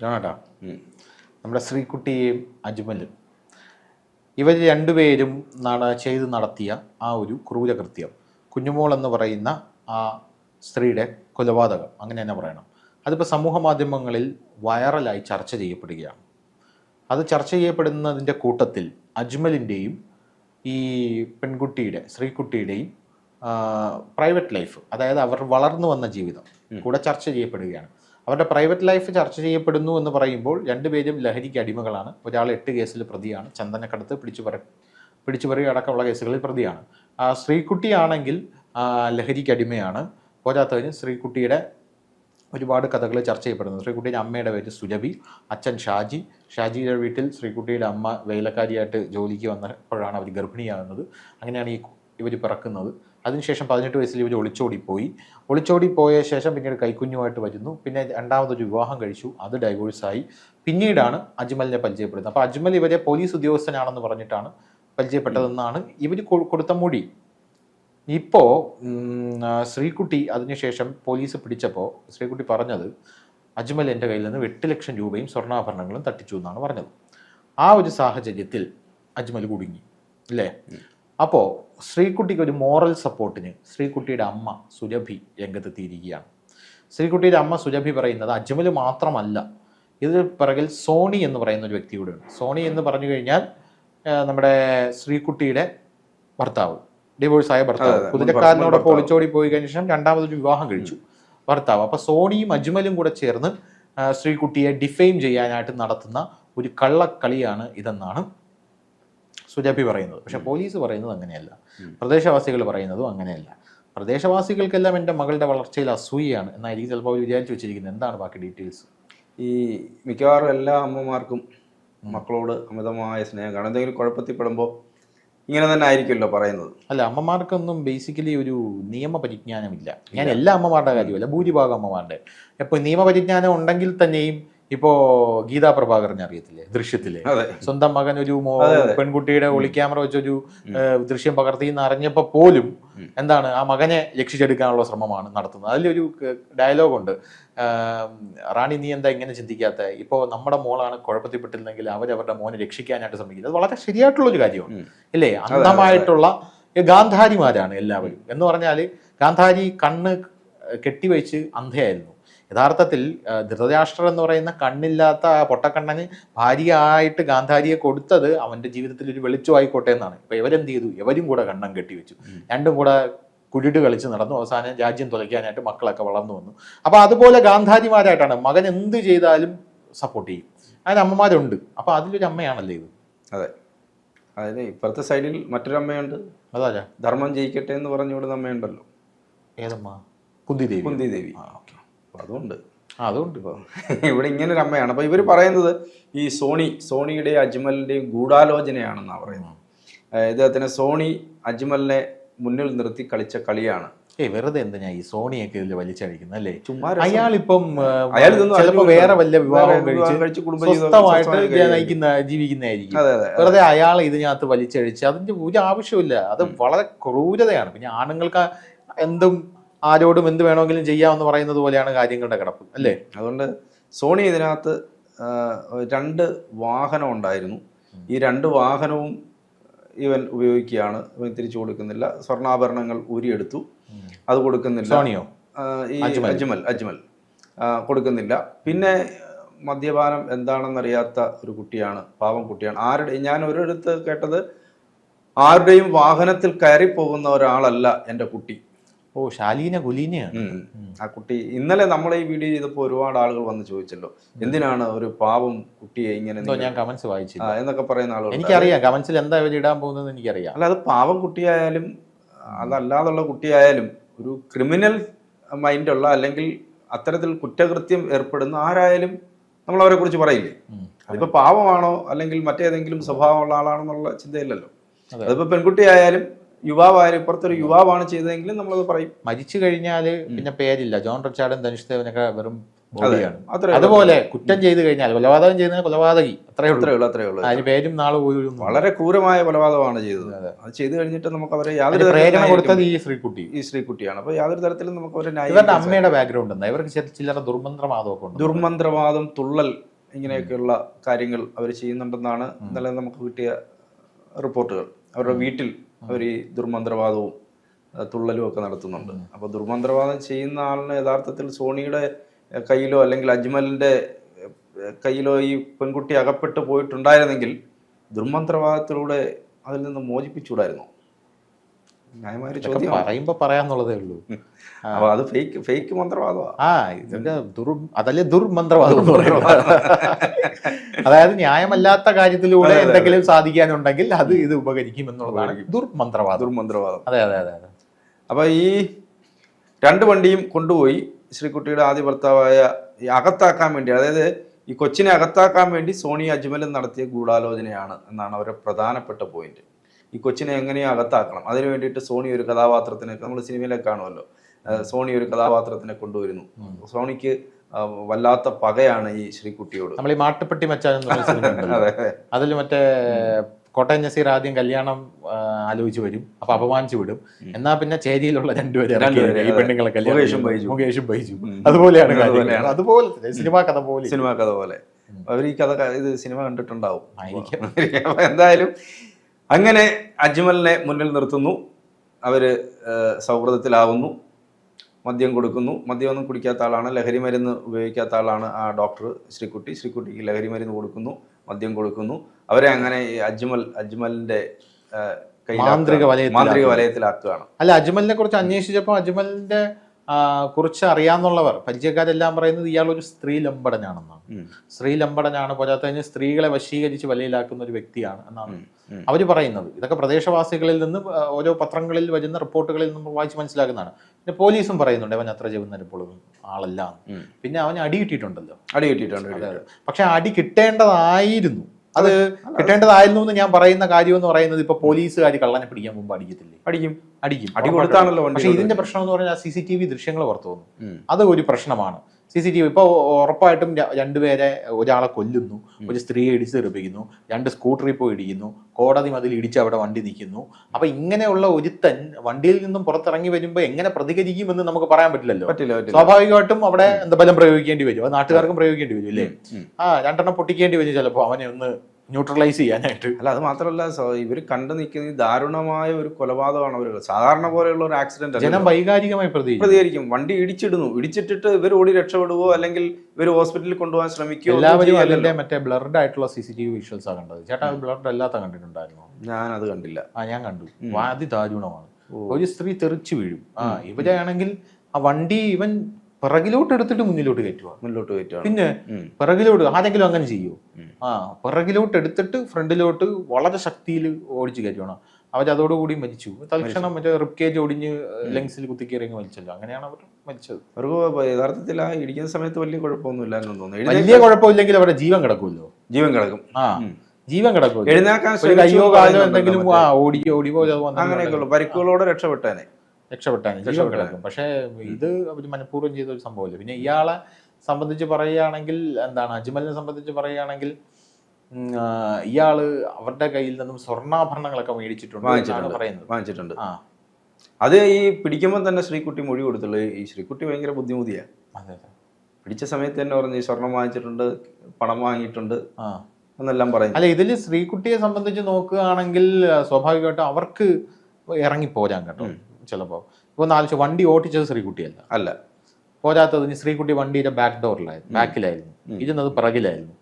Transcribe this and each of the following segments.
ജോണാട്ടാ നമ്മുടെ ശ്രീകുട്ടിയെയും അജ്മലും ഇവർ രണ്ടുപേരും നട ചെയ്ത് നടത്തിയ ആ ഒരു ക്രൂരകൃത്യം കുഞ്ഞുമോൾ എന്ന് പറയുന്ന ആ സ്ത്രീയുടെ കൊലപാതകം അങ്ങനെ തന്നെ പറയണം. അതിപ്പോൾ സമൂഹ മാധ്യമങ്ങളിൽ വൈറലായി ചർച്ച ചെയ്യപ്പെടുകയാണ്. അത് ചർച്ച ചെയ്യപ്പെടുന്നതിന്റെ കൂട്ടത്തിൽ അജ്മലിന്റെയും ഈ പെൺകുട്ടിയുടെ ശ്രീകുട്ടിയുടെയും പ്രൈവറ്റ് ലൈഫ് അതായത് അവർ വളർന്നു വന്ന ജീവിതം കൂടെ ചർച്ച ചെയ്യപ്പെടുകയാണ്. അവരുടെ പ്രൈവറ്റ് ലൈഫ് ചർച്ച ചെയ്യപ്പെടുന്നു എന്ന് പറയുമ്പോൾ രണ്ടുപേരും ലഹരിക്ക് അടിമകളാണ്. ഒരാൾ എട്ട് കേസിൽ പ്രതിയാണ്. ചന്ദനക്കടത്ത് പിടിച്ചു പറ പിടിച്ചുപറി അടക്കമുള്ള കേസുകളിൽ പ്രതിയാണ്. ശ്രീകുട്ടിയാണെങ്കിൽ ലഹരിക്ക് അടിമയാണ്. പോരാത്തതിന് ശ്രീകുട്ടിയുടെ ഒരുപാട് കഥകൾ ചർച്ച ചെയ്യപ്പെടുന്നു. ശ്രീകുട്ടിയുടെ അമ്മയുടെ പേര് സുരഭി അച്ഛൻ ഷാജി. ഷാജിയുടെ വീട്ടിൽ ശ്രീകുട്ടിയുടെ അമ്മ വേലക്കാരിയായിട്ട് ജോലിക്ക് വന്നപ്പോഴാണ് അവർ ഗർഭിണിയാകുന്നത്. അങ്ങനെയാണ് ഈ ഇവർ പിറക്കുന്നത്. അതിനുശേഷം പതിനെട്ട് വയസ്സിൽ ഇവർ ഒളിച്ചോടിപ്പോയി. ഒളിച്ചോടി പോയ ശേഷം പിന്നീട് കൈക്കുഞ്ഞുമായിട്ട് വരുന്നു. പിന്നെ രണ്ടാമതൊരു വിവാഹം കഴിച്ചു. അത് ഡൈവോഴ്സായി പിന്നീടാണ് അജ്മലിനെ പരിചയപ്പെടുന്നത്. അപ്പോൾ അജ്മൽ ഇവരെ പോലീസ് ഉദ്യോഗസ്ഥനാണെന്ന് പറഞ്ഞിട്ടാണ് പരിചയപ്പെട്ടതെന്നാണ് ഇവർ കൊടുത്ത മൊഴി. ഇപ്പോൾ ശ്രീകുട്ടി അതിനുശേഷം പോലീസ് പിടിച്ചപ്പോൾ ശ്രീകുട്ടി പറഞ്ഞത് അജ്മൽ എന്റെ കയ്യിൽ നിന്ന് എട്ട് ലക്ഷം രൂപയും സ്വർണാഭരണങ്ങളും തട്ടിച്ചു എന്നാണ് പറഞ്ഞത്. ആ ഒരു സാഹചര്യത്തിൽ അജ്മൽ കുടുങ്ങി. അല്ലേ അപ്പോൾ ശ്രീകുട്ടിക്ക് ഒരു മോറൽ സപ്പോർട്ടിന് ശ്രീകുട്ടിയുടെ അമ്മ സുരഭി രംഗത്തെത്തിയിരിക്കുകയാണ് ശ്രീകുട്ടിയുടെ അമ്മ സുരഭി പറയുന്നത് അജ്മൽ മാത്രമല്ല ഇത് പിറകിൽ സോണി എന്ന് പറയുന്ന ഒരു വ്യക്തി കൂടെയുണ്ട് സോണി എന്ന് പറഞ്ഞു കഴിഞ്ഞാൽ നമ്മുടെ ശ്രീകുട്ടിയുടെ ഭർത്താവ് ഡിവോഴ്സ് ആയ ഭർത്താവ്. കുതിരക്കാരനോടൊപ്പം ഒളിച്ചോടി പോയി കഴിഞ്ഞ ശേഷം രണ്ടാമതൊരു വിവാഹം കഴിച്ചു ഭർത്താവ്. അപ്പോൾ സോണിയും അജ്മലും കൂടെ ചേർന്ന് ശ്രീക്കുട്ടിയെ ശ്രീകുട്ടിയെ ഡിഫെയിം ചെയ്യാനായിട്ട് നടത്തുന്ന ഒരു കള്ളക്കളിയാണ് ഇതെന്നാണ് സുജാപി പറയുന്നത്. പക്ഷെ പോലീസ് പറയുന്നത് അങ്ങനെയല്ല. പ്രദേശവാസികൾ പറയുന്നതും അങ്ങനെയല്ല. പ്രദേശവാസികൾക്കെല്ലാം എന്റെ മകളുടെ വളർച്ചയിൽ അസൂയാണ് എന്നായിരിക്കും ചിലപ്പോൾ അവർ വിചാരിച്ചു വെച്ചിരിക്കുന്നത്. എന്താണ് ബാക്കി ഡീറ്റെയിൽസ്? ഈ മിക്കവാറും എല്ലാ അമ്മമാർക്കും മക്കളോട് അമിതമായ സ്നേഹം കാണും എന്തെങ്കിലും കുഴപ്പത്തിൽപ്പെടുമ്പോൾ ഇങ്ങനെ തന്നെ ആയിരിക്കുമല്ലോ പറയുന്നത്. അല്ല അമ്മമാർക്കൊന്നും ബേസിക്കലി ഒരു നിയമ പരിജ്ഞാനമില്ല ഞാൻ എല്ലാ അമ്മമാരുടെ കാര്യമല്ല ഭൂരിഭാഗം അമ്മമാരുടെ. ഇപ്പോൾ നിയമപരിജ്ഞാനം ഉണ്ടെങ്കിൽ തന്നെയും ഇപ്പോ ഗീതാ പ്രഭാകരനെ അറിയത്തില്ലേ? ദൃശ്യത്തിലെ. സ്വന്തം മകൻ ഒരു. പെൺകുട്ടിയുടെ ഒളിക്യാമറ വെച്ചൊരു ദൃശ്യം പകർത്തി എന്ന് അറിഞ്ഞപ്പോ പോലും എന്താണ് ആ മകനെ രക്ഷിച്ചെടുക്കാനുള്ള ശ്രമമാണ് നടത്തുന്നത്. അതിലൊരു ഡയലോഗ് ഉണ്ട്. റാണി നീ എന്താ ഇങ്ങനെ ചിന്തിക്കാത്ത? ഇപ്പോൾ നമ്മുടെ മോളാണ് കുഴപ്പത്തിൽപ്പെട്ടിരുന്നെങ്കിൽ അവരവരുടെ മോനെ രക്ഷിക്കാനായിട്ട് ശ്രമിക്കുന്നത്. അത് വളരെ ശരിയായിട്ടുള്ള ഒരു കാര്യമാണ്. ഇല്ലേ? അന്ധമായിട്ടുള്ള ഗാന്ധാരിമാരാണ് എല്ലാവരും. എന്ന് പറഞ്ഞാൽ ഗാന്ധാരി കണ്ണ് കെട്ടിവെച്ച് അന്ധയായിരുന്നു. യഥാർത്ഥത്തിൽ ധൃതരാഷ്ട്രം എന്ന് പറയുന്ന കണ്ണില്ലാത്ത ആ പൊട്ടക്കണ്ണന് ഭാര്യയായിട്ട് ഗാന്ധാരിയെ കൊടുത്തത് അവന്റെ ജീവിതത്തിൽ ഒരു വെളിച്ചമായിക്കോട്ടെ എന്നാണ്. ഇപ്പൊ ഇവരെന്ത് ചെയ്തു? ഇവരും കൂടെ കണ്ണം കെട്ടിവെച്ചു. രണ്ടും കൂടെ കുടിട്ട് കളിച്ച് നടന്നു. അവസാനം രാജ്യം തുലയ്ക്കാനായിട്ട് മക്കളൊക്കെ വളർന്നു വന്നു. അപ്പോൾ അതുപോലെ ഗാന്ധാരിമാരായിട്ടാണ്. മകൻ എന്ത് ചെയ്താലും സപ്പോർട്ട് ചെയ്യും. അതിന് അമ്മമാരുണ്ട്. അപ്പോൾ അതിലൊരു അമ്മയാണല്ലേ ഇത്? അതെ. അതായത് ഇപ്പുറത്തെ സൈഡിൽ മറ്റൊരു അമ്മയുണ്ട്. അതാ ധർമ്മം ജയിക്കട്ടെ എന്ന് പറഞ്ഞുകൊടുന്ന അമ്മയുണ്ടല്ലോ. ഏതമ്മ? കുന്തിദേവി. കുന്തി ദേവി ആ ഓക്കെ. അതുകൊണ്ട് അതുകൊണ്ട് ഇപ്പോൾ ഇവിടെ ഇങ്ങനെ ഒരു അമ്മയാണ്. അപ്പോൾ ഇവർ പറയുന്നത് ഈ സോണി സോണിയുടെയും അജ്മലിന്റെയും ഗൂഢാലോചനയാണെന്നാണ് പറയുന്നത്. ഇദ്ദേഹത്തിന് സോണി അജ്മലിനെ മുന്നിൽ നിർത്തി കളിച്ച കളിയാണ്. ഏയ് വെറുതെ എന്തിനാ ഈ സോണിയൊക്കെ ഇതിൽ വലിച്ചടിക്കുന്നത് അല്ലേ? ചുമ്മാ. അയാളിപ്പം അയാൾ ചിലപ്പോ വേറെ വല്ല വിവാഹം കഴിച്ച് സ്വസ്ഥമായിട്ട് നയിക്കുന്ന ജീവിക്കുന്നതായിരിക്കും. വെറുതെ അയാൾ ഇതിനകത്ത് വലിച്ചഴിച്ച് അതിന്റെ ഒരു ആവശ്യമില്ല അത് വളരെ ക്രൂരതയാണ്. പിന്നെ ആണുങ്ങൾക്ക് എന്തും ആരോടും എന്ത് വേണമെങ്കിലും ചെയ്യാമെന്ന് പറയുന്നത് പോലെയാണ് കാര്യങ്ങളുടെ കിടപ്പ് അല്ലേ? അതുകൊണ്ട് സോണി ഇതിനകത്ത് രണ്ട് വാഹനം ഉണ്ടായിരുന്നു. ഈ രണ്ട് വാഹനവും ഇവൻ ഉപയോഗിക്കുകയാണ്. ഇവൻ തിരിച്ചു കൊടുക്കുന്നില്ല. സ്വർണാഭരണങ്ങൾ ഊരിയെടുത്തു. അത് കൊടുക്കുന്നില്ല. സോണിയോ? ഈ അജ്മൽ. അജ്മൽ കൊടുക്കുന്നില്ല. പിന്നെ മദ്യപാനം എന്താണെന്നറിയാത്ത ഒരു കുട്ടിയാണ് പാവം കുട്ടിയാണ്. ആരുടെ ഞാൻ ഒരിടത്ത് കേട്ടത് ആരുടെയും വാഹനത്തിൽ കയറി പോകുന്ന ഒരാളല്ല എന്റെ കുട്ടി. ഓ ശാലീന കുലീനയാണ് ആ കുട്ടി ഇന്നലെ നമ്മൾ ഈ വീഡിയോ ചെയ്തപ്പോൾ ഒരുപാട് ആളുകൾ വന്ന് ചോദിച്ചല്ലോ എന്തിനാണ് ഒരു പാവം കുട്ടിയെ ഇങ്ങനെ ഞാൻ കമന്റ്സ് വായിച്ചു എന്നൊക്കെ പറയുന്ന ആളുകൾ എനിക്കറിയാം കമന്റ്സിൽ എന്താ ഇവർ ഇടാൻ പോകുന്നത് എനിക്കറിയാം. അല്ല അത് പാവം കുട്ടിയായാലും അതല്ലാതുള്ള കുട്ടിയായാലും ഒരു ക്രിമിനൽ മൈൻഡുള്ള അല്ലെങ്കിൽ അത്തരത്തിൽ കുറ്റകൃത്യം ഏർപ്പെടുന്ന ആരായാലും നമ്മൾ അവരെ കുറിച്ച് പറയില്ലേ. അതിപ്പോ പാവമാണോ അല്ലെങ്കിൽ മറ്റേതെങ്കിലും സ്വഭാവമുള്ള ആളാണെന്നുള്ള ചിന്തയില്ലല്ലോ. അതെ. അതിപ്പോ പെൺകുട്ടിയായാലും യുവാവായാലും ഇപ്പുറത്തൊരു യുവാവാണ് ചെയ്തതെങ്കിലും നമ്മളത് പറയും. മരിച്ചു കഴിഞ്ഞാൽ പിന്നെ പേരില്ല. ജോൺ റിച്ചാർഡും ധനുഷ് ദേവനൊക്കെ വെറും അതുപോലെ കുറ്റം ചെയ്തു കഴിഞ്ഞാൽ കൊലപാതകം ചെയ്യുന്ന കൊലപാതകി. അത്രേ ഉള്ളൂ. അത്രേ ഉള്ളൂ അതിന് പേരും നാളെ പോലും വളരെ ക്രൂരമായ കൊലപാതകമാണ് ചെയ്തത്. അത്. ചെയ്തു കഴിഞ്ഞിട്ട് നമുക്ക് അവരെ യാതൊരു പ്രേരണ കൊടുത്തത് ഈ ശ്രീകുട്ടി. ഈ ശ്രീകുട്ടിയാണ്. അപ്പൊ യാതൊരു തരത്തിലും നമുക്ക് അവരെ ഇവരുടെ അമ്മയുടെ ബാക്ക്ഗ്രൗണ്ട് ഉണ്ട് ഇവർക്ക് ചില ചില്ലറ ദുർമന്ത്രവാദമൊക്കെ ഉണ്ട്? ദുർമന്ത്രവാദം തുള്ളൽ ഇങ്ങനെയൊക്കെയുള്ള കാര്യങ്ങൾ അവർ ചെയ്യുന്നുണ്ടെന്നാണ് ഇന്നലെ നമുക്ക് കിട്ടിയ റിപ്പോർട്ടുകൾ. അവരുടെ വീട്ടിൽ അവർ ഈ ദുർമന്ത്രവാദവും തുള്ളലും ഒക്കെ നടത്തുന്നുണ്ട്. അപ്പോൾ ദുർമന്ത്രവാദം ചെയ്യുന്ന ആളിന് യഥാർത്ഥത്തിൽ സോണിയുടെ കയ്യിലോ അല്ലെങ്കിൽ അജ്മലിന്റെ കയ്യിലോ ഈ പെൺകുട്ടി അകപ്പെട്ട് പോയിട്ടുണ്ടായിരുന്നെങ്കിൽ ദുർമന്ത്രവാദത്തിലൂടെ അതിൽ നിന്ന് മോചിപ്പിച്ചുകൂടായിരുന്നു? ന്യായമായ ഒരു ഇതൊക്കെ ചോദ്യം പറയുമ്പോ പറയാന്നുള്ളതേ ഉള്ളൂ. അപ്പോൾ അത് ഫേക്ക് ഫേക്ക് മന്ത്രവാദമാണ് ആ ദുർ അതല്ലേ ദുർമന്ത്രവാദം എന്ന് പറയുന്നത്. അതായത് ന്യായമല്ലാത്ത കാര്യത്തിലൂടെ എന്തെങ്കിലും സാധിക്കാനുണ്ടെങ്കിൽ അത് ഇത് ഉപകരിക്കും. എന്നുള്ളതാണ് ദുർമന്ത്രവാദം. ദുർമന്ത്രവാദം. അതെ അതെ അതെ അതെ. അപ്പൊ ഈ രണ്ട് വണ്ടിയും കൊണ്ടുപോയി ശ്രീകുട്ടിയുടെ ആദ്യ ഭർത്താവായ അകത്താക്കാൻ വേണ്ടി അതായത് ഈ കൊച്ചിനെ അകത്താക്കാൻ വേണ്ടി സോണിയ അജ്മലും നടത്തിയ ഗൂഢാലോചനയാണ് എന്നാണ് അവരുടെ പ്രധാനപ്പെട്ട പോയിന്റ്. ഈ കൊച്ചിനെ എങ്ങനെയും അകത്താക്കണം? അതിനു വേണ്ടിയിട്ട് സോണി ഒരു കഥാപാത്രത്തിനെ നമ്മൾ സിനിമയിലൊക്കെ കാണുമല്ലോ. സോണി ഒരു കഥാപാത്രത്തിനെ കൊണ്ടുവരുന്നു. സോണിക്ക് വല്ലാത്ത പകയാണ് ഈ ശ്രീകുട്ടിയോട്. നമ്മൾ ഈ മാട്ടുപ്പെട്ടി മച്ചാൻ അതിൽ മറ്റേ കോട്ടയം നസീർ ആദ്യം കല്യാണം ആലോചിച്ച് വരും. അപ്പൊ അപമാനിച്ചു വിടും. എന്നാ പിന്നെ ചേരിയിലുള്ള രണ്ടുപേരെ ഈ പെണ്ണുങ്ങളെ കല്യാണം മുകേഷും. ബൈജു. അതുപോലെയാണ്. അതുപോലെ സിനിമാ കഥ പോലെ. സിനിമ കഥ പോലെ. അവർ ഈ കഥ ഇത് സിനിമ കണ്ടിട്ടുണ്ടാവും. എന്തായാലും അങ്ങനെ അജ്മലിനെ മുന്നിൽ നിർത്തുന്നു. അവർ സൗഹൃദത്തിലാവുന്നു. മദ്യം കൊടുക്കുന്നു. മദ്യമൊന്നും കുടിക്കാത്ത ആളാണ്. ലഹരി മരുന്ന് ഉപയോഗിക്കാത്ത ആളാണ് ആ ഡോക്ടർ ശ്രീക്കുട്ടി ശ്രീക്കുട്ടിക്ക് ലഹരി മരുന്ന് കൊടുക്കുന്നു. മദ്യം കൊടുക്കുന്നു. അവരെ അങ്ങനെ ഈ അജ്മൽ അജ്മലിന്റെ മാന്ത്രിക. മാന്ത്രിക വലയത്തിലാക്കുകയാണ്. അല്ല അജ്മലിനെ കുറിച്ച് അന്വേഷിച്ചപ്പോൾ അജ്മലിന്റെ കുറിച്ച് അറിയാവുന്നവർ പരിചയക്കാരെല്ലാം പറയുന്നത് ഇയാൾ ഒരു സ്ത്രീ ലംബടനാണെന്നാണ്. സ്ത്രീ ലംബടനാണ് പോരാത്ത കഴിഞ്ഞാൽ സ്ത്രീകളെ വശീകരിച്ച് വലയിലാക്കുന്ന ഒരു വ്യക്തിയാണ് എന്നാണ് അവർ അവർ പറയുന്നത്. ഇതൊക്കെ പ്രദേശവാസികളിൽ നിന്ന് ഓരോ പത്രങ്ങളിൽ വരുന്ന റിപ്പോർട്ടുകളിൽ നിന്ന് വായിച്ച് മനസ്സിലാക്കുന്നതാണ്. പിന്നെ പോലീസും പറയുന്നുണ്ട് അവൻ അത്ര ചെവുന്നപ്പോഴും ആളല്ല. എന്ന്. പിന്നെ അവൻ അടി കിട്ടിയിട്ടുണ്ടല്ലോ. അടി കിട്ടിയിട്ടുണ്ട്. പക്ഷെ അടി കിട്ടേണ്ടതായിരുന്നു. അത് കിട്ടേണ്ടതായിരുന്നു എന്ന് ഞാൻ പറയുന്ന കാര്യം എന്ന് പറയുന്നത് ഇപ്പൊ പോലീസുകാർ കള്ളനെ പിടിക്കാൻ മുമ്പ് അടിക്കത്തില്ലേ? അടിക്കും അടിക്കും. അടി കൊടുത്താണല്ലോ പക്ഷേ ഇതിന്റെ പ്രശ്നം എന്ന് പറഞ്ഞാൽ സി സി ടി വി ദൃശ്യങ്ങൾ പുറത്തു വന്നു. അത് ഒരു പ്രശ്നമാണ്. സി സി ടി വി ഇപ്പോൾ ഉറപ്പായിട്ടും രണ്ടുപേരെ ഒരാളെ കൊല്ലുന്നു. ഒരു സ്ത്രീയെ ഇടിച്ച് തെറിപ്പിക്കുന്നു രണ്ട് സ്കൂട്ടറിൽ പോയി ഇടിക്കുന്നു. കോടതി മതിൽ ഇടിച്ച് അവിടെ വണ്ടി നിൽക്കുന്നു. അപ്പൊ ഇങ്ങനെയുള്ള ഒരുത്തൻ വണ്ടിയിൽ നിന്നും പുറത്തിറങ്ങി വരുമ്പോൾ എങ്ങനെ പ്രതികരിക്കുമെന്ന് നമുക്ക് പറയാൻ പറ്റില്ലല്ലോ. പറ്റില്ല പറ്റില്ല. സ്വാഭാവികമായിട്ടും അവിടെ എന്താ ബലം പ്രയോഗിക്കേണ്ടി വരും. അത് നാട്ടുകാർക്കും പ്രയോഗിക്കേണ്ടി വരും അല്ലേ? ആ രണ്ടെണ്ണം പൊട്ടിക്കേണ്ടി വരും ചിലപ്പോൾ അവനെ ഒന്ന് ന്യൂട്രലൈസ് ചെയ്യാനായിട്ട്. അല്ല അത് മാത്രമല്ല ഇവർ കണ്ടു നിൽക്കുന്ന ദാരുണമായ ഒരു കൊലപാതകമാണ് അവർ സാധാരണ പോലെയുള്ള ഒരു ആക്സിഡന്റ് ജനം വൈകാരികമായി പ്രതികരിക്കും. വണ്ടി ഇടിച്ചിടുന്നു. ഇടിച്ചിട്ടിട്ട് ഇവർ ഓടി രക്ഷപ്പെടുവോ അല്ലെങ്കിൽ ഇവർ ഹോസ്പിറ്റലിൽ കൊണ്ടുപോകാൻ ശ്രമിക്കുകയോ എല്ലാവരും. അതിന്റെ മറ്റേ ബ്ലർഡ് ആയിട്ടുള്ള C C T V visuals ആണ് കണ്ടത്. ചേട്ടാ ബ്ലർഡ് അല്ലാത്ത കണ്ടിട്ടുണ്ടായിരുന്നു? ഞാൻ അത് കണ്ടില്ല. ആ ഞാൻ കണ്ടു. അതിദാരുണമാണ് ഒരു സ്ത്രീ തെറിച്ചു വീഴും. ആ ഇവരാണെങ്കിൽ ആ വണ്ടി ഇവൻ പിറകിലോട്ട് എടുത്തിട്ട് മുന്നിലോട്ട് കയറ്റുക മുന്നിലോട്ട് കയറ്റുക പിന്നെ. പിറകിലോട്ട് ആരെങ്കിലും അങ്ങനെ ചെയ്യൂ ഉം. ആ പിറകിലോട്ട് എടുത്തിട്ട് ഫ്രണ്ടിലോട്ട് വളരെ ശക്തിയിൽ ഓടിച്ചു കയറ്റുവാണ് അവരതോടുകൂടി മരിച്ചു. തൽക്ഷണം മറ്റേ റിപ്കേജ് ഒടിഞ്ഞ് ലങ്സിൽ കുത്തിക്കേറി മരിച്ചല്ലോ. അങ്ങനെയാണ് അവർ മരിച്ചത്. അവർക്ക് യഥാർത്ഥത്തിൽ ആ ഇടിക്കുന്ന സമയത്ത് വലിയ കുഴപ്പമൊന്നും ഇല്ലാന്ന് തോന്നുന്നു വലിയ കുഴപ്പമില്ലെങ്കിൽ അവരുടെ ജീവൻ കിടക്കുമല്ലോ. ജീവൻ കിടക്കും. ആ ജീവൻ കിടക്കും എഴുന്നേക്കാൻ കയ്യോ കാലോ എന്തെങ്കിലും ആ ഓടി ഓടി അത് വന്നിട്ടുണ്ടെങ്കിൽ അങ്ങനെയൊക്കെ ഉള്ളു. പരിക്കുകളോടെ രക്ഷപ്പെട്ടേനെ. ജീവൻ കിടക്കും. പക്ഷേ ഇത് അവർ മനഃപൂർവം ചെയ്ത ഒരു സംഭവമല്ല? പിന്നെ ഇയാളെ സംബന്ധിച്ച് പറയുകയാണെങ്കിൽ എന്താണ് അജ്മലിനെ സംബന്ധിച്ച് പറയുകയാണെങ്കിൽ ഇയാൾ അവരുടെ കയ്യിൽ നിന്നും സ്വർണാഭരണങ്ങളൊക്കെ മേടിച്ചിട്ടുണ്ട് വാങ്ങിച്ചിട്ടുണ്ട്. അത് ഈ പിടിക്കുമ്പോൾ തന്നെ ശ്രീകുട്ടി മൊഴി കൊടുത്തുള്ളൂ. ഈ ശ്രീകുട്ടി ഭയങ്കര ബുദ്ധിമുട്ടിയാണ് അതെ പിടിച്ച സമയത്ത് തന്നെ പറഞ്ഞു ഈ സ്വർണം വാങ്ങിച്ചിട്ടുണ്ട് പണം വാങ്ങിയിട്ടുണ്ട് എന്നെല്ലാം പറയും അല്ല ഇതിൽ ശ്രീകുട്ടിയെ സംബന്ധിച്ച് നോക്കുകയാണെങ്കിൽ സ്വാഭാവികമായിട്ടും അവർക്ക് ഇറങ്ങിപ്പോരാൻ കേട്ടോ ചിലപ്പോൾ ഇപ്പൊ നാല് വണ്ടി ഓട്ടിച്ചത് ശ്രീകുട്ടിയല്ല. അല്ല. പോരാത്തതിന് ശ്രീകുട്ടി വണ്ടിയുടെ ബാക്ക് ഡോറിലായിരുന്നു ബാക്കിലായിരുന്നു ഇരുന്നത് പിറകിലായിരുന്നു.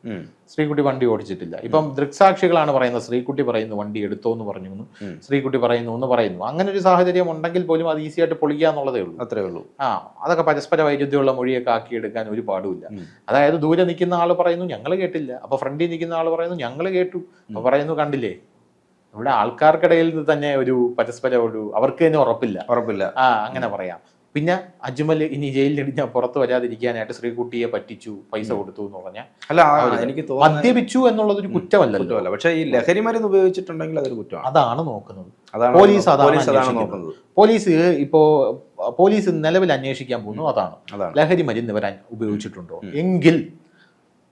ശ്രീകുട്ടി വണ്ടി ഓടിച്ചിട്ടില്ല. ഇപ്പം ദൃക്സാക്ഷികളാണ് പറയുന്നത് ശ്രീകുട്ടി പറയുന്നു വണ്ടി എടുത്തോ എന്ന് പറഞ്ഞു ശ്രീകുട്ടി പറയുന്നു എന്ന് പറയുന്നു. അങ്ങനെ ഒരു സാഹചര്യം ഉണ്ടെങ്കിൽ പോലും അത് ഈസി ആയിട്ട് പൊളിക്കുക എന്നുള്ളതേ ഉള്ളൂ. അത്രേ ഉള്ളൂ. ആ അതൊക്കെ പരസ്പര വൈരുദ്ധ്യമുള്ള മൊഴിയൊക്കെ ആക്കിയെടുക്കാൻ ഒരു പാടുമില്ല. അതായത് ദൂരെ നിൽക്കുന്ന ആൾ പറയുന്നു ഞങ്ങൾ കേട്ടില്ല. അപ്പൊ ഫ്രണ്ടിൽ നിൽക്കുന്ന ആൾ പറയുന്നു ഞങ്ങൾ കേട്ടു. അപ്പൊ പറയുന്നു കണ്ടില്ലേ? ഇവിടെ ആൾക്കാർക്കിടയിൽ നിന്ന് തന്നെ ഒരു പരസ്പര ഒരു അവർക്ക് തന്നെ ഉറപ്പില്ല. ഉറപ്പില്ല. ആ അങ്ങനെ പറയാം. പിന്നെ അജ്മൽ ഇനി ജയിലിൽ ഞാൻ പുറത്ത് വരാതിരിക്കാനായിട്ട് ശ്രീകുട്ടിയെ പറ്റിച്ചു പൈസ കൊടുത്തു എന്ന് പറഞ്ഞാൽ അല്ല എനിക്ക് മദ്യപിച്ചു എന്നുള്ളത് ഒരു കുറ്റമല്ലല്ലോ. കുറ്റമല്ല. പക്ഷേ ഈ ലഹരി മരുന്ന് ഉപയോഗിച്ചിട്ടുണ്ടെങ്കിൽ അതൊരു കുറ്റമാണ്. അതാണ് നോക്കുന്നത്. പോലീസ് അതാണ്. നോക്കുന്നത്. പോലീസ് ഇപ്പോ പോലീസ് നിലവിൽ അന്വേഷിക്കാൻ പോകുന്നു അതാണ്. ലഹരി മരുന്ന് ഇവർ ഉപയോഗിച്ചിട്ടുണ്ടോ? എങ്കിൽ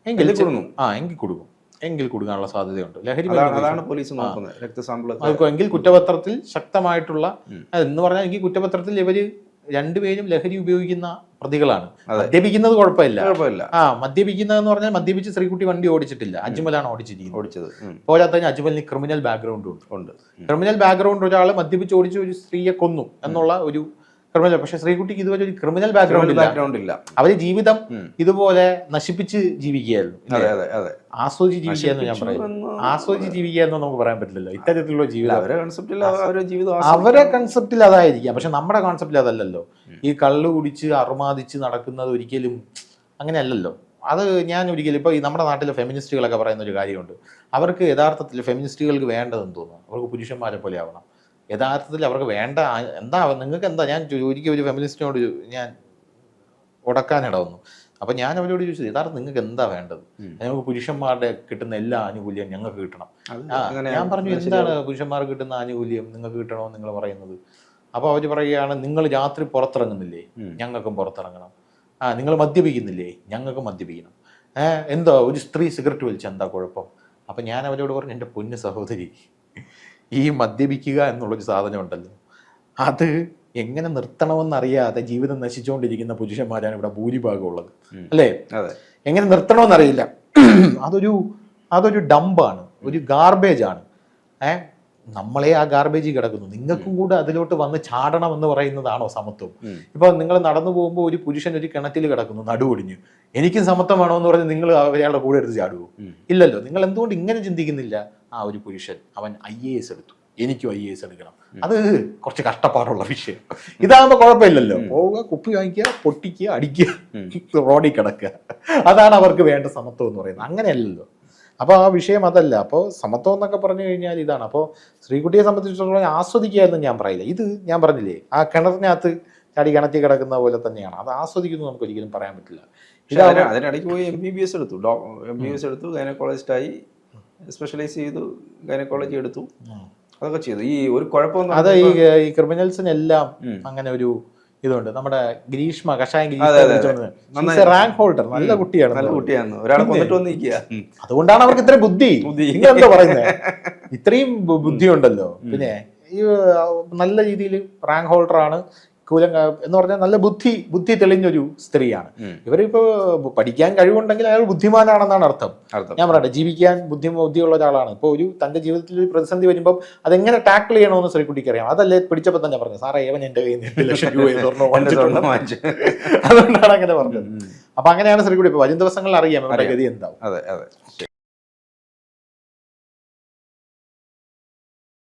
എങ്കിൽ കൊടുക്കും ആ എങ്കിൽ കൊടുക്കും എങ്കിൽ കൊടുക്കാനുള്ള സാധ്യതയുണ്ട്. ലഹരി അതാണ് പോലീസ് നോക്കുന്നത്. രക്തസാമ്പിൾ എങ്കിൽ കുറ്റപത്രത്തിൽ ശക്തമായിട്ടുള്ള എന്ന് പറഞ്ഞാൽ എനിക്ക് കുറ്റപത്രത്തിൽ ഇവർ രണ്ടുപേരും ലഹരി ഉപയോഗിക്കുന്ന പ്രതികളാണ്. മദ്യപിക്കുന്നത് കുഴപ്പമില്ല. കുഴപ്പമില്ല. ആ മദ്യപിക്കുന്നതെന്ന് പറഞ്ഞാൽ മദ്യപിച്ച് ശ്രീകുട്ടി വണ്ടി ഓടിച്ചിട്ടില്ല. അജ്മലാണ് ഓടിച്ചിരിക്കുന്നത്. ഓടിച്ചത്. പോരാത്ത പോരാത്തതിന് അജ്മലിന് ക്രിമിനൽ ബാക്ക്ഗ്രൗണ്ട് ഉണ്ട്. ക്രിമിനൽ ബാക്ക്ഗ്രൗണ്ട് ഒരാൾ മദ്യപിച്ച് ഓടിച്ച് ഒരു സ്ത്രീയെ കൊന്നു എന്നുള്ള ഒരു ക്രിമിനൽ പക്ഷെ ശ്രീകുട്ടിക്ക് ഇതുവരെ ഒരു ക്രിമിനൽ ബാക്ക്ഗ്രൗണ്ട് ബാക്ക്ഗ്രൗണ്ട് ഇല്ല. അവർ ജീവിതം ഇതുപോലെ നശിപ്പിച്ച് ജീവിക്കുകയായിരുന്നു. ആസ്വദിച്ച് ജീവിക്കുകയെന്ന് ഞാൻ പറയും. എന്ന് ആസ്വദിച്ച് ജീവിക്കുകയെന്ന് നമുക്ക് പറയാൻ പറ്റില്ലല്ലോ. ഇത്തരത്തിലുള്ള ജീവിതം. അവരെ കൺസെപ്റ്റിൽ അവരെ അതായിരിക്കാം. പക്ഷെ നമ്മുടെ കോൺസെപ്റ്റിൽ അതല്ലല്ലോ. ഈ കള്ളു കുടിച്ച് അറുമാദിച്ച് നടക്കുന്നത് ഒരിക്കലും അങ്ങനെയല്ലല്ലോ. അത് ഞാൻ ഒരിക്കലും ഇപ്പോൾ ഈ നമ്മുടെ നാട്ടിലെ ഫെമിനിസ്റ്റുകളൊക്കെ പറയുന്ന ഒരു കാര്യമുണ്ട്. അവർക്ക് യഥാർത്ഥത്തിൽ ഫെമിനിസ്റ്റുകൾക്ക് വേണ്ടതെന്ന് തോന്നുന്നു. അവർക്ക് പുരുഷന്മാരെ പോലെ ആവണം. യഥാർത്ഥത്തിൽ അവർക്ക് വേണ്ട എന്താ നിങ്ങൾക്ക് എന്താ? ഞാൻ ഒരിക്കൽ ഒരു ഫെമിനിസ്റ്റിനോട് ഞാൻ ഉടക്കാനിട വന്നു അപ്പം ഞാൻ അവരോട് ചോദിച്ചത് യഥാർത്ഥം നിങ്ങൾക്ക് എന്താ വേണ്ടത്. ഞങ്ങൾക്ക് പുരുഷന്മാരുടെ കിട്ടുന്ന എല്ലാ ആനുകൂല്യം ഞങ്ങൾക്ക് കിട്ടണം. ഞാൻ പറഞ്ഞു എന്താണ് പുരുഷന്മാർക്ക് കിട്ടുന്ന ആനുകൂല്യം? നിങ്ങൾക്ക് കിട്ടണമെന്ന് നിങ്ങൾ പറയുന്നത്. അപ്പോൾ അവർ പറയുകയാണ് നിങ്ങൾ രാത്രി പുറത്തിറങ്ങുന്നില്ലേ? ഞങ്ങൾക്കും പുറത്തിറങ്ങണം. ആ നിങ്ങൾ മദ്യപിക്കുന്നില്ലേ? ഞങ്ങൾക്കും മദ്യപിക്കണം. എന്തോ ഒരു സ്ത്രീ സിഗരറ്റ് വലിച്ച എന്താ കുഴപ്പം? അപ്പം ഞാൻ അവരോട് പറഞ്ഞു എന്റെ പൊന്ന് സഹോദരി ഈ മദ്യപിക്കുക എന്നുള്ളൊരു സാധനം ഉണ്ടല്ലോ അത് എങ്ങനെ നിർത്തണമെന്നറിയാതെ ജീവിതം നശിച്ചുകൊണ്ടിരിക്കുന്ന പുരുഷന്മാരാണ് ഇവിടെ ഭൂരിഭാഗം ഉള്ളത് അല്ലേ? എങ്ങനെ നിർത്തണമെന്നറിയില്ല. അതൊരു അതൊരു ഡമ്പാണ്. ഒരു ഗാർബേജ് ആണ് ഏ? നമ്മളെ ആ ഗാർബേജ് കിടക്കുന്നു. നിങ്ങൾക്കും കൂടെ അതിലോട്ട് വന്ന് ചാടണം എന്ന് പറയുന്നതാണോ സമത്വം. ഇപ്പൊ നിങ്ങൾ നടന്നു പോകുമ്പോൾ ഒരു പുരുഷൻ ഒരു കിണറ്റിൽ കിടക്കുന്നു നടുവൊടിഞ്ഞു എനിക്കും സമത്വം എന്ന് പറഞ്ഞ് നിങ്ങൾ അയാളുടെ കൂടെ എടുത്ത് ചാടുവോ? ഇല്ലല്ലോ. നിങ്ങൾ എന്തുകൊണ്ട് ഇങ്ങനെ ചിന്തിക്കുന്നില്ല? ആ ഒരു പുരുഷൻ അവൻ ഐ എ എസ് എടുത്തു. എനിക്കും ഐ എ എസ് എടുക്കണം. അത് കുറച്ച് കഷ്ടപ്പാടുള്ള വിഷയം. ഇതാകുമ്പോൾ കുഴപ്പമില്ലല്ലോ. പോവുക കുപ്പി വാങ്ങിക്കുക പൊട്ടിക്കുക അടിക്കുക റോഡിൽ കിടക്കുക. അതാണ് അവർക്ക് വേണ്ട സമത്വം എന്ന് പറയുന്നത്. അങ്ങനെയല്ലല്ലോ. അപ്പോൾ ആ വിഷയം അതല്ല. അപ്പോൾ സമത്വം എന്നൊക്കെ പറഞ്ഞു കഴിഞ്ഞാൽ ഇതാണ്. അപ്പോൾ സ്ത്രീകുട്ടിയെ സംബന്ധിച്ചിടത്തോളം ആസ്വദിക്കുകയായിരുന്നു ഞാൻ പറയില്ല. ഇത് ഞാൻ പറഞ്ഞില്ലേ ആ കിണറിനകത്ത് ചാടി കിണറ്റി കിടക്കുന്ന പോലെ തന്നെയാണ്. അത് ആസ്വദിക്കുന്നു നമുക്ക് ഒരിക്കലും പറയാൻ പറ്റില്ല. അതിനിടയ്ക്ക് പോയി എം ബി ബി എസ് എടുത്തു. എം ബി ബി എസ് എടുത്തു. ഗൈനക്കോളജിസ്റ്റായി സ്പെഷ്യലൈസ് ചെയ്തു ഗൈനക്കോളജി എടുത്തു. അതൊക്കെ ചെയ്തു. ഈ ഒരു കുഴപ്പം അത് ഈ ക്രിമിനൽസിനെല്ലാം എല്ലാം അങ്ങനെ ഒരു ഇതുണ്ട്. നമ്മുടെ ഗ്രീഷ്മ കഷായം റാങ്ക് ഹോൾഡർ നല്ല കുട്ടിയാണ്. നല്ല കുട്ടിയാണ്. ഒരാളെ കൊന്നിട്ട് വന്നിരിക്കുക. അതുകൊണ്ടാണ് അവർക്ക് ഇത്ര ബുദ്ധി. എന്താ പറയുന്നത് ഇത്രയും ബുദ്ധിയുണ്ടല്ലോ. ബുദ്ധി ഉണ്ടല്ലോ പിന്നെ ഈ നല്ല രീതിയിൽ റാങ്ക് ഹോൾഡർ ആണ്. കൂലം എന്ന് പറഞ്ഞാൽ നല്ല ബുദ്ധി ബുദ്ധി തെളിഞ്ഞൊരു സ്ത്രീയാണ്. ഇവരിപ്പോ പഠിക്കാൻ കഴിവുണ്ടെങ്കിൽ അയാൾ ബുദ്ധിമാനാണെന്നാണ് അർത്ഥം. അർത്ഥം. ഞാൻ പറയട്ടെ ജീവിക്കാൻ ബുദ്ധി ബുദ്ധിയുള്ള ഒരാളാണ്. ഇപ്പോൾ ഒരു തന്റെ ജീവിതത്തിൽ ഒരു പ്രതിസന്ധി വരുമ്പോൾ അതെങ്ങനെ ടാക്കിൾ ചെയ്യണമെന്ന് ശ്രീകുട്ടിക്ക് അറിയാം. അതല്ലേ പിടിച്ചപ്പോൾ തന്നെ പറഞ്ഞു സാറേ ഏവൻ എന്റെ കയ്യിൽ നിന്ന് എട്ട് ലക്ഷം രൂപ സ്വർണം എന്റെ സ്വർണം അതുകൊണ്ടാണ് അങ്ങനെ പറഞ്ഞത്. അപ്പൊ അങ്ങനെയാണ് ശ്രീകുട്ടി. ഇപ്പൊ വരും ദിവസങ്ങളിൽ അറിയാം അവരുടെ അറിയാം. ഗതി എന്താവും. അതെ അതെ.